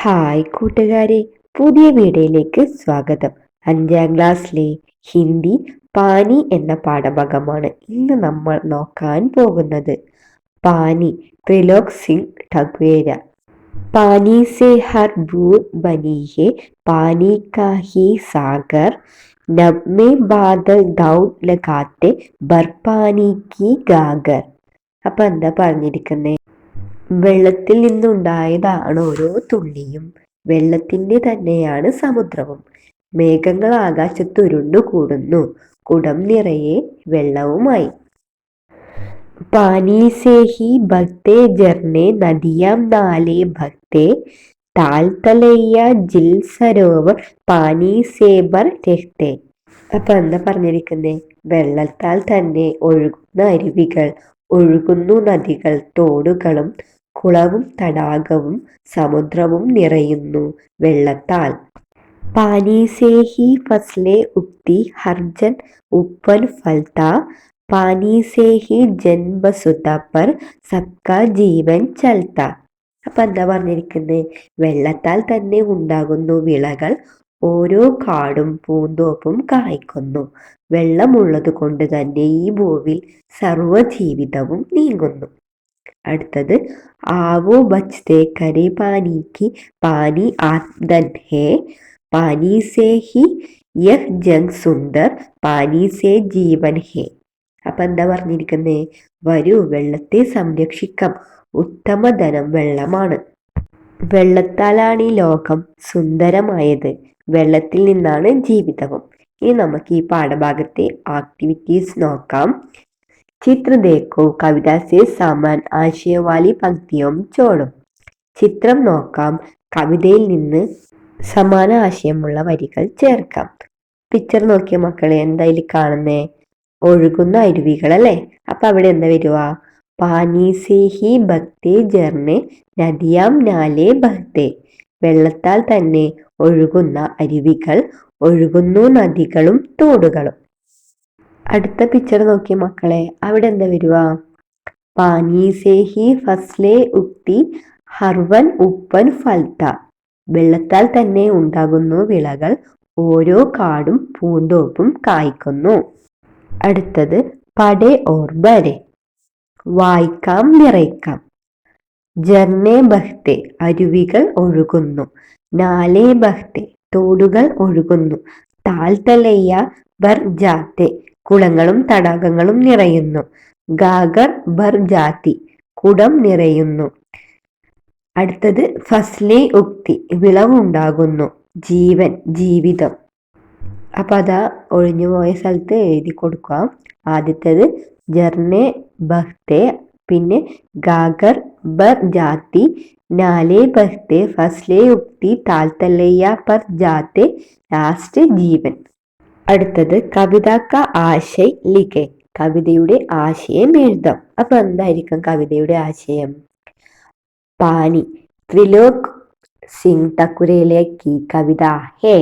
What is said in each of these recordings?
Hi കൂട്ടുകാരെ പുതിയ വീഡിയോയിലേക്ക് സ്വാഗതം. അഞ്ചാം ക്ലാസ്സിലെ ഹിന്ദി പാനി എന്ന പാഠഭാഗമാണ് ഇന്ന് നമ്മൾ നോക്കാൻ പോകുന്നത്. പാനി ത്രിലോക് സിംഗ് ടഗ്വേര. പാനി സെ ഹർ ഭൂർ ബനിയെ പാനി കാഹി സാഗർ. നബ് മേ ബാദൽ ദൗഡ് ലഗാത്തെ ബർപാനി കി ഗാഗർ. അപ്പം എന്താ പറഞ്ഞിരിക്കുന്നത് വെള്ളത്തിൽ നിന്നുണ്ടായതാണ് ഓരോ തുള്ളിയും. വെള്ളത്തിന്റെ തന്നെയാണ് സമുദ്രവും. മേഘങ്ങൾ ആകാശത്ത് ഉരുണ്ടുകൂടുന്നു. കുടം നിറയെ വെള്ളവുമായി. പാനീസേഹി ഭക്തേ ജർണെ നദിയാം നാലേ ഭക്തേ. താൽത്തലയ്യ ജിൽ സരോവർ പാനീസേബർ രഹ്തേ. അപ്പൊ എന്താ പറഞ്ഞിരിക്കുന്നത് വെള്ളത്താൽ തന്നെ ഒഴുകുന്ന അരുവികൾ ഒഴുകുന്നു നദികൾ തോടുകളും കുളവും തടാകവും സമുദ്രവും നിറയുന്നു വെള്ളത്താൽ. പാനി സേ ഹി ഫസ്ലെ ഉക്തി ഹർജൻ ഉപ്പൻ ഫൽത്ത പാനി സേ ഹി ജൻബസുത പർ ജീവൻ ചൽത്ത അപ്പൊ എന്താ പറഞ്ഞിരിക്കുന്നത് വെള്ളത്താൽ തന്നെ ഉണ്ടാകുന്നു വിളകൾ ഓരോ കാടും പൂന്തോപ്പും കായ്ക്കുന്നു. വെള്ളമുള്ളത് കൊണ്ട് തന്നെ ഈ ഭൂവിൽ സർവജീവിതവും നീങ്ങുന്നു. അടുത്തത്. ആവോ ബച്തേ കരെ പാനിക്ക് പാനി ആത്മൻ ഹേ. പാനി സേ ഹി യഹ് ജങ് സുന്ദർ പാനി സേ ജീവൻ ഹേ. അപ്പം എന്താ പറഞ്ഞിരിക്കുന്നത് വരൂ വെള്ളത്തെ സംരക്ഷിക്കാം. ഉത്തമധനം വെള്ളമാണ്. വെള്ളത്താലാണ് ഈ ലോകം സുന്ദരമായത്. വെള്ളത്തിൽ നിന്നാണ് ജീവിതവും. ഇനി നമുക്ക് ഈ പാഠഭാഗത്തെ ആക്ടിവിറ്റീസ് നോക്കാം. ചിത്ര ദേക്കോ കവിത സേ സാമാൻ ആശയവാലി പങ്ക്തിയും ചോടും. ചിത്രം നോക്കാം. കവിതയിൽ നിന്ന് സമാന ആശയമുള്ള വരികൾ ചേർക്കാം. പിക്ചർ നോക്കിയ മക്കളെ എന്തായാലും കാണുന്നേ? ഒഴുകുന്ന അരുവികൾ അല്ലേ അപ്പൊ അവിടെ എന്താ വരുക? പാനി സേ ഹി ഭക്തേ ജർണെ നദിയാം നാലെ ഭക്തി. വെള്ളത്താൽ തന്നെ ഒഴുകുന്ന അരുവികൾ ഒഴുകുന്നു നദികളും തോടുകളും. അടുത്ത പിക്ചർ നോക്കിയ മക്കളെ. അവിടെ എന്താ വരുക? പാനി സേ ഹി ഫസ്ലെ ഉക്തി ഹർവൻ ഉപ്പൻ ഫൽത്ത വെള്ളത്താൽ തന്നെ ഉണ്ടാകുന്നു വിളകൾ. ഓരോ കാടും പൂന്തോപ്പും കായ്ക്കുന്നു. അടുത്തത് പടേ ഓർബരെ വായിക്കാം നിറയ്ക്കാം. ജർണേ ബഹ്തെ. അരുവികൾ ഒഴുകുന്നു. നാലേ ബഹ്തെ. തോടുകൾ ഒഴുകുന്നു. താൽത്തലയ്യ ബർ ജാത്തെ. കുളങ്ങളും തടാകങ്ങളും നിറയുന്നു. ഗാഗർ ബർ ജാതി കുടം നിറയുന്നു. അടുത്തത് ഫസ്ലെ ഉക്തി വിളവുണ്ടാകുന്നു. ജീവൻ ജീവിതം. അപ്പൊ അതാ ഒഴിഞ്ഞുപോയ സ്ഥലത്ത് എഴുതി കൊടുക്കാം. ആദ്യത്തേത് ജർണെ ബഹ്തെ പിന്നെ ഗാഗർ ബർ ജാതി നാലേ ബഹ്തെ ഫസ്ലെ ഉക്തി താൽത്തല്ലയ്യ പർ ജാത്തെ ലാസ്റ്റ് ജീവൻ. അടുത്തത് കവിത ക ആശയ് ലിഖെ കവിതയുടെ ആശയം എഴുതാം അപ്പൊ എന്തായിരിക്കും കവിതയുടെ ആശയം പാനി ത്രിലോക് സിംഗ് തക്കുരയിലെ की कविता है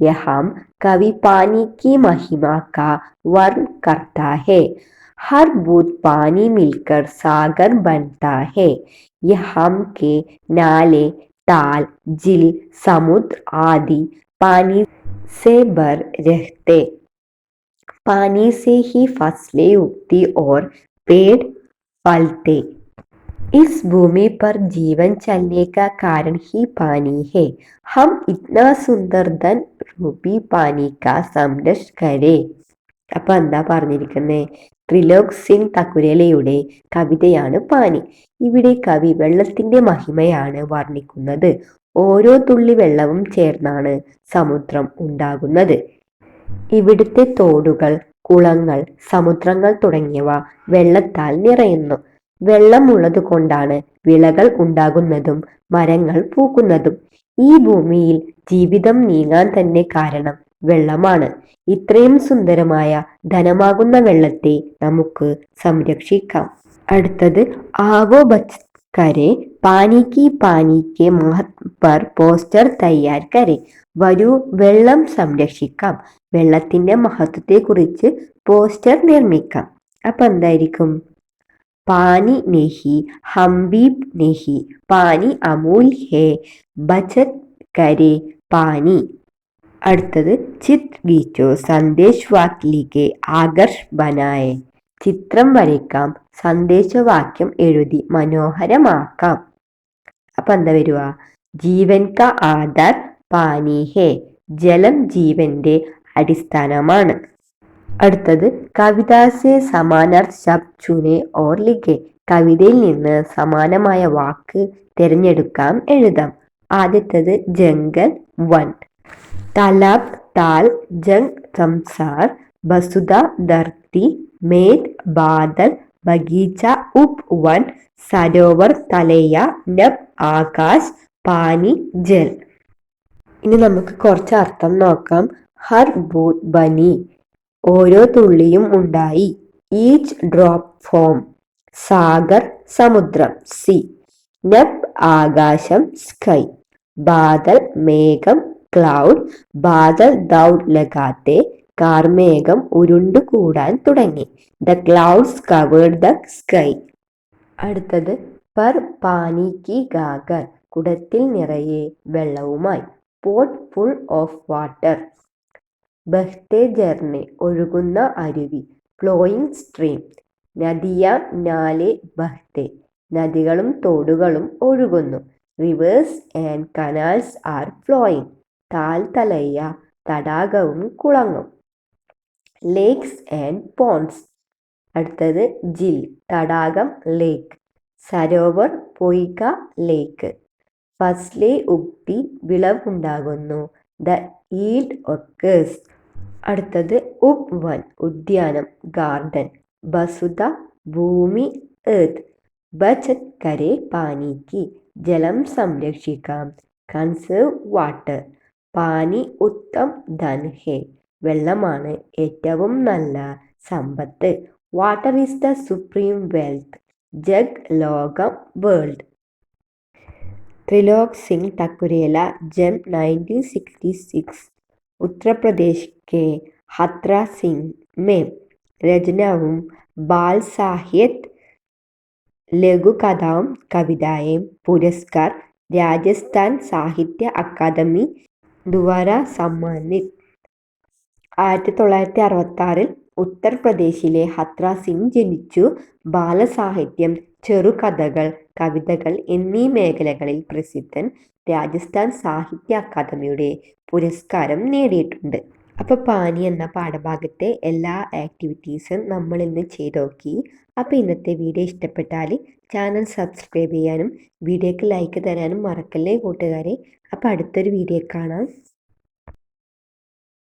यहाँ कवि पानी की महिमा का वर्ण करता है हर बूंद पानी मिलकर सागर बनता है यहाँ के नाले ताल झील समुद्र आदि पानी से भर रहते पानी से ही फसलें उगती और पेड़ फलते इस भूमि पर जीवन चलने का कारण ही पानी है हम इतना सुंदर धन रूपी पानी का संरक्षण करें അപ്പൊ എന്താ പറഞ്ഞിരിക്കുന്നേ ത്രിലോക് സിംഗ് തക്കുരലയുടെ കവിതയാണ് പാനി ഇവിടെ കവി വെള്ളത്തിന്റെ മഹിമയാണ് വർണ്ണിക്കുന്നത് ഓരോ തുള്ളി വെള്ളവും ചേർന്നാണ് സമുദ്രം ഉണ്ടാകുന്നത്. ഇവിടുത്തെ തോടുകൾ കുളങ്ങൾ സമുദ്രങ്ങൾ തുടങ്ങിയവ വെള്ളത്താൽ നിറയുന്നു. വെള്ളമുള്ളത് കൊണ്ടാണ് വിളകൾ ഉണ്ടാകുന്നതും മരങ്ങൾ പൂക്കുന്നതും. ഈ ഭൂമിയിൽ ജീവിതം നീങ്ങാൻ തന്നെ കാരണം വെള്ളമാണ്. ഇത്രയും സുന്ദരമായ ധനമാകുന്ന വെള്ളത്തെ നമുക്ക് സംരക്ഷിക്കാം. അടുത്തത് ആവോ പാനി കി പാനി കെ മഹത് പർ പോസ്റ്റർ തയ്യാർ കരെ. വരൂ വെള്ളം സംരക്ഷിക്കാം. വെള്ളത്തിന്റെ മഹത്വത്തെക്കുറിച്ച് പോസ്റ്റർ നിർമ്മിക്കാം. അപ്പം എന്തായിരിക്കും? പാനി നെഹി ഹംബീബ് നെഹി പാനി അമൂൽ ഹേ ബച്ചത് കരെ പാനി. അടുത്തത് ചിത് വീച്ചോ സന്ദേശ് വാക്കിലേക്ക് ആകർഷ് ബനായേ. ചിത്രം വരയ്ക്കാം. സന്ദേശവാക്യം എഴുതി മനോഹരമാക്കാം. അപ്പൊ എന്താ വരുക ജീവൻ ക ആധാർ പാനി ഹേ ജലം ജീവന്റെ അടിസ്ഥാനമാണ്. അടുത്തത് കവിതാസെ സമാനാർത്ഥ ശബ്ദ ചുനെ ഓർ കവിതയിൽ നിന്ന് സമാനമായ വാക്ക് തിരഞ്ഞെടുക്കാം എഴുതാം. ആദ്യത്തത് ജംഗൽ വൺ തലാബ് താൽ ജംഗ് സംസാർ ബസുദ ധർത്തി മേദ് ബാദൽ ബഗീച്ച ഉപ് വൻ സരോവർ തലയ നബ് ആകാശ് പാനി ജൽ. ഇനി നമുക്ക് കുറച്ച് അർത്ഥം നോക്കാം. ഹർ ബൂത്ത് ബനി. ഓരോ തുള്ളിയും ഉണ്ടായി. Each drop form. സാഗർ സമുദ്രം സി. നബ് ആകാശം സ്കൈ. ബാദൽ മേഘം ക്ലൗഡ്. ബാദൽ ദൗഡ് ലഗാത്തെ. കാർമേഘം ഉരുണ്ടുകൂടാൻ തുടങ്ങി. The clouds covered the sky അടുത്തത് പർ പാനി കി ഗാഗർ കുടത്തിൽ നിറയെ വെള്ളവുമായി പോട്ട് ഫുൾ ഓഫ് വാട്ടർ ബഹ്തെ ജർണെ ഒഴുകുന്ന അരുവി ഫ്ലോയിങ് സ്ട്രീം നദിയ നാലെ ബഹ്തെ നദികളും തോടുകളും ഒഴുകുന്നു rivers and canals are flowing താൽത്തലയ്യ തടാകവും കുളങ്ങും. ലേക്സ് ആൻഡ് പോൺസ് അടുത്തത് ജിൽ തടാകം ലേക്ക് സരോവർ പൊയ്ക ലേക്ക് ഫസ്ലെ ഉക്തി വിളവുണ്ടാകുന്നു. The yield occurs. അടുത്തത് ഉപ് വൻ ഉദ്യാനം ഗാർഡൻ. ബസുത ഭൂമി ഏർത്ത് ബച്ചത് കരെ പാനിക്ക് ജലം സംരക്ഷിക്കാം. Conserve water. പാനി ഉത്തം ധൻ ഹേ വെള്ളമാണ് ഏറ്റവും നല്ല സമ്പത്ത്. Water is the supreme wealth jug ലോകം വേൾഡ് ത്രിലോക് സിംഗ് തക്കുരേല ജം നയന്റീൻ സിക്സ്റ്റി സിക്സ് ഉത്തർപ്രദേശ് കെ ഹത്ര സിംഗ് മേം. രചനവും ബാൽ സാഹിത്യ ലഘുകഥാം കവിതായും പുരസ്കാർ രാജസ്ഥാൻ സാഹിത്യ അക്കാദമി ദ്വാര സമ്മാനിത് ആയിരത്തി തൊള്ളായിരത്തി അറുപത്തി ഉത്തർപ്രദേശിലെ ഹത്ര സിംഗ് ജനിച്ചു. ബാലസാഹിത്യം ചെറുകഥകൾ കവിതകൾ എന്നീ മേഖലകളിൽ പ്രസിദ്ധൻ രാജസ്ഥാൻ സാഹിത്യ അക്കാദമിയുടെ പുരസ്കാരം നേടിയിട്ടുണ്ട്. അപ്പോൾ പാനി എന്ന പാഠഭാഗത്തെ എല്ലാ ആക്ടിവിറ്റീസും നമ്മൾ ഇന്ന് ചെയ്ത് നോക്കി അപ്പോൾ ഇന്നത്തെ വീഡിയോ ഇഷ്ടപ്പെട്ടാൽ ചാനൽ സബ്സ്ക്രൈബ് ചെയ്യാനും വീഡിയോക്ക് ലൈക്ക് തരാനും മറക്കല്ലേ കൂട്ടുകാരെ? അപ്പോൾ അടുത്തൊരു വീഡിയോ കാണാം.